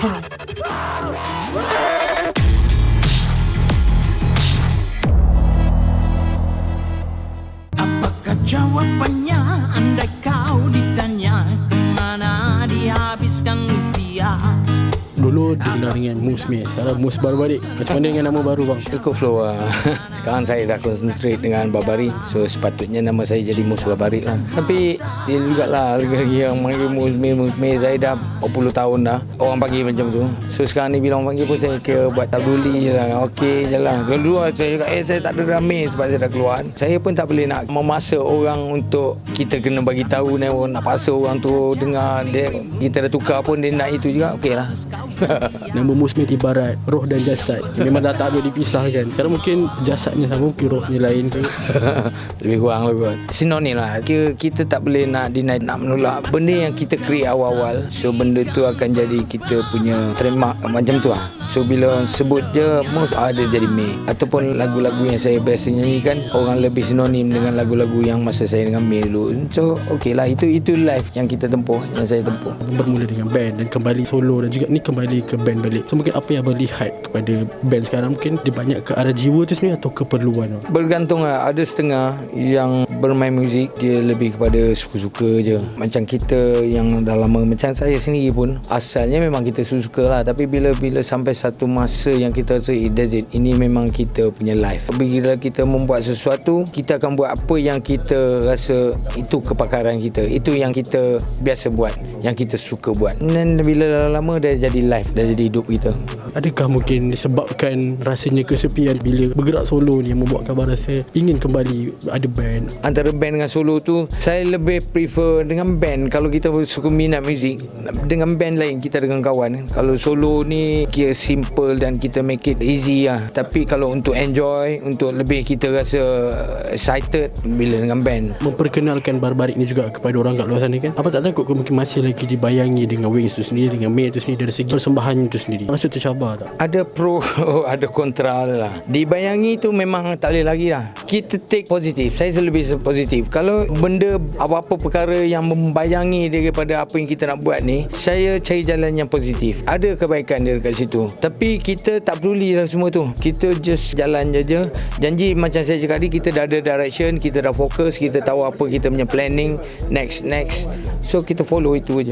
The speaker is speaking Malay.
Apakah jawabannya andai Dulu dikenal dengan Mus Meh Sekarang Mus baru balik Macam mana dengan nama baru bang? Ikut flow lah. Sekarang saya dah concentrate dengan Babari. So sepatutnya nama saya jadi Mus Babari lah. Tapi still jugalah lagi-lagi yang panggil Mus Mei, Mus Mei. Saya dah berpuluh tahun dah. Orang panggil macam tu. So sekarang ni bila orang panggil pun saya kira buat tak peduli je lah. Okey je lah. Dulu saya cakap eh saya tak ada drama sebab saya dah keluar. Saya pun tak boleh nak memaksa orang untuk kita kena bagi tahu ni nak paksa orang tu dengar dia kita dah tukar pun dia nak itu juga okey lah. Nama Mus Meh ibarat roh dan jasad. Yang Memang dah tak boleh dipisahkan. Sekarang mungkin jasadnya sama Mungkin rohnya lain. Ke Lebih kurang lah kot. Sinonim lah. Kira kita tak boleh nak deny Nak menolak. Benda yang kita create awal-awal So benda tu akan jadi Kita punya trademark Macam tu lah So bila sebut je Most ada jadi May Ataupun lagu-lagu yang saya biasa nyanyikan Orang lebih sinonim dengan lagu-lagu yang Masa saya dengan May dulu. So okey lah Itu itu life yang kita tempuh Yang saya tempuh. Bermula dengan band Dan kembali solo Dan juga ni kembali ke band balik. So mungkin apa yang abang lihat Kepada band sekarang? Mungkin dia banyak ke arah jiwa tu sendiri Atau keperluan? Bergantung lah Ada setengah yang bermain muzik Dia lebih kepada suka-suka je. Macam kita yang dah lama Macam saya sendiri pun Asalnya memang kita suka-suka lah. Tapi bila-bila sampai satu masa yang kita rasa eh, That's it Ini memang kita punya life. Bila kita membuat sesuatu Kita akan buat apa yang kita rasa Itu kepakaran kita. Itu yang kita biasa buat Yang kita suka buat. Dan bila lama dah jadi life Dah jadi hidup kita. Adakah mungkin disebabkan rasanya kesepian bila bergerak solo ni yang membuatkan abang rasa ingin kembali ada band? Antara band dengan solo tu saya lebih prefer dengan band. Kalau kita suka minat muzik dengan band lain kita dengan kawan. Kalau solo ni kira simple dan kita make it easy lah. Tapi kalau untuk enjoy untuk lebih kita rasa excited bila dengan band. Memperkenalkan barbarik ni juga kepada orang kat luar sana kan? Apa tak takut mungkin masih lagi dibayangi dengan Wings tu sendiri dengan May tu sendiri dari segi persembahan tu sendiri? Rasa tercabar tak? Ada pro ada kontra lah. Dibayangi tu memang tak boleh lagi lah. Kita take positif saya lebih positif kalau benda apa-apa perkara yang membayangi daripada apa yang kita nak buat ni saya cari jalan yang positif. Ada kebaikan dia dekat situ tapi kita tak peduli lah semua tu. Kita just jalan je je janji macam saya cakap tadi kita dah ada direction kita dah fokus kita tahu apa kita punya planning next next. So kita follow itu je